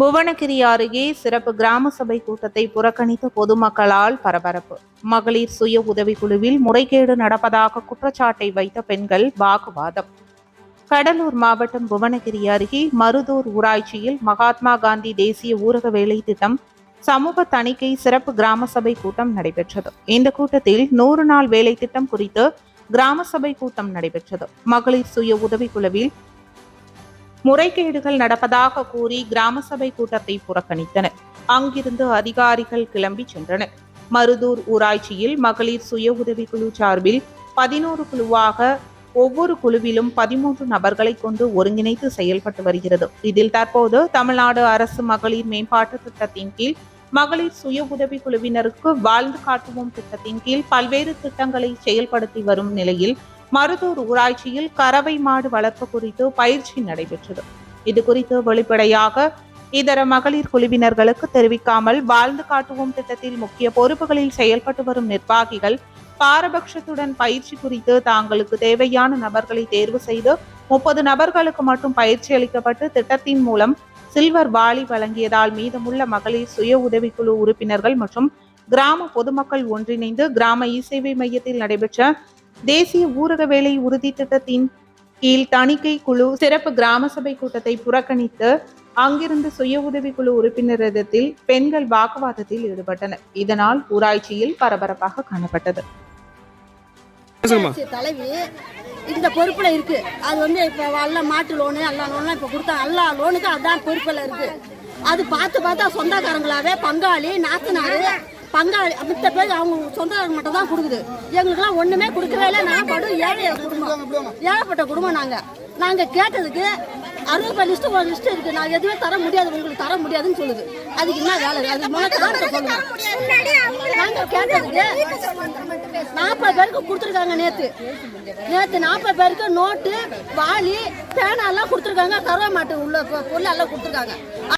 புவனகிரி அருகே சிறப்பு கிராம சபை கூட்டத்தை புறக்கணித்த பொதுமக்களால் பரபரப்பு. மகளிர் சுய உதவிக்குழுவில் முறைகேடு நடப்பதாக குற்றச்சாட்டை வைத்த பெண்கள் வாக்குவாதம். கடலூர் மாவட்டம் புவனகிரி அருகே மருதூர் ஊராட்சியில் மகாத்மா காந்தி தேசிய ஊரக வேலை திட்டம் சமூக தணிக்கை சிறப்பு கிராம சபை கூட்டம் நடைபெற்றது. இந்த கூட்டத்தில் நூறு நாள் வேலை திட்டம் குறித்து கிராம சபை கூட்டம் நடைபெற்றது. மகளிர் சுய உதவிக்குழுவில் முறைகேடுகள் நடப்பதாக கூறி கிராம சபை கூட்டத்தை புறக்கணித்தனர். அங்கிருந்து அதிகாரிகள் கிளம்பி சென்றனர். மருதூர் ஊராட்சியில் மகளிர் சுய உதவிக்குழு சார்பில் பதினோரு குழுவாக ஒவ்வொரு குழுவிலும் பதிமூன்று நபர்களை கொண்டு ஒருங்கிணைத்து செயல்பட்டு வருகிறது. இதில் தற்போது தமிழ்நாடு அரசு மகளிர் மேம்பாட்டு திட்டத்தின் கீழ் மகளிர் சுய உதவி குழுவினருக்கு வாழ்ந்து காட்டுவோம் திட்டத்தின் கீழ் பல்வேறு திட்டங்களை செயல்படுத்தி வரும் நிலையில் மருதூர் ஊராட்சியில் கறவை மாடு வளர்ப்பு குறித்து பயிற்சி நடைபெற்றது. இது குறித்து வெளிப்படையாக இதர மகளிர் குழுவினர்களுக்கு தெரிவிக்காமல் வாழ்ந்து காட்டுவோம் திட்டத்தில் முக்கிய பொறுப்புகளில் செயல்பட்டு வரும் நிர்வாகிகள் பாரபட்சத்துடன் பயிற்சி குறித்து தாங்களுக்கு தேவையான நபர்களை தேர்வு செய்து முப்பது நபர்களுக்கு மட்டும் பயிற்சி அளிக்கப்பட்டு திட்டத்தின் மூலம் சில்வர் வாளி வழங்கியதால் மீதமுள்ள மகளிர் சுய உதவிக்குழு உறுப்பினர்கள் மற்றும் கிராம பொதுமக்கள் ஒன்றிணைந்து கிராம இ சேவை மையத்தில் நடைபெற்ற தேசிய ஊரக வேலை உறுதி திட்டத்தின் கீழ் தணிக்கை குழு சிறப்பு கிராம சபை கூட்டத்தை புறக்கணித்து அங்கிருந்து சுய உதவிக்குழு உறுப்பினரிடத்தில் பெண்கள் வாக்குவாதத்தில் ஈடுபட்டனர். இதனால் ஊராட்சியில் பரபரப்பாக காணப்பட்டது. தலைவி இந்த பொறுப்புல இருக்கு. அது வந்து இப்ப எல்லா மாட்டு லோனு எல்லா லோனும் இப்ப கொடுத்தாங்க எல்லா லோனுக்கும் அதான் பொறுப்புல இருக்கு. அது பார்த்து பார்த்தா சொந்தக்காரங்களாவே பங்காளி நாத்தனாரு பங்காளி மித்த பேர் அவங்க சொந்தக்காரங்க மட்டும் தான் கொடுக்குது. எங்களுக்கெல்லாம் ஒண்ணுமே கொடுக்கவே இல்லை. நான் படு ஏழை குடும்பம். ஏழைப்பட்ட குடும்பம் நாங்க. நாங்க கேட்டதுக்கு அறுபது லிஸ்ட் ஒரு லிஸ்ட் இருக்கு. நான் எதுவுமே தர முடியாது. உங்களுக்கு தர முடியாதுன்னு சொல்லுது. அதுக்கு என்ன வேலை? அது முதல்ல சொல்லுங்க நாங்க கேட்டதுக்கு நாற்பது பேருக்கு கொடுத்துருக்காங்க நேத்து. நேத்து நாற்பது பேருக்கு நோட்டு வாளி பேனா எல்லாம் கொடுத்துருக்காங்க. கருவ மாட்டு உள்ள பொருள் எல்லாம் கொடுத்துருக்காங்க.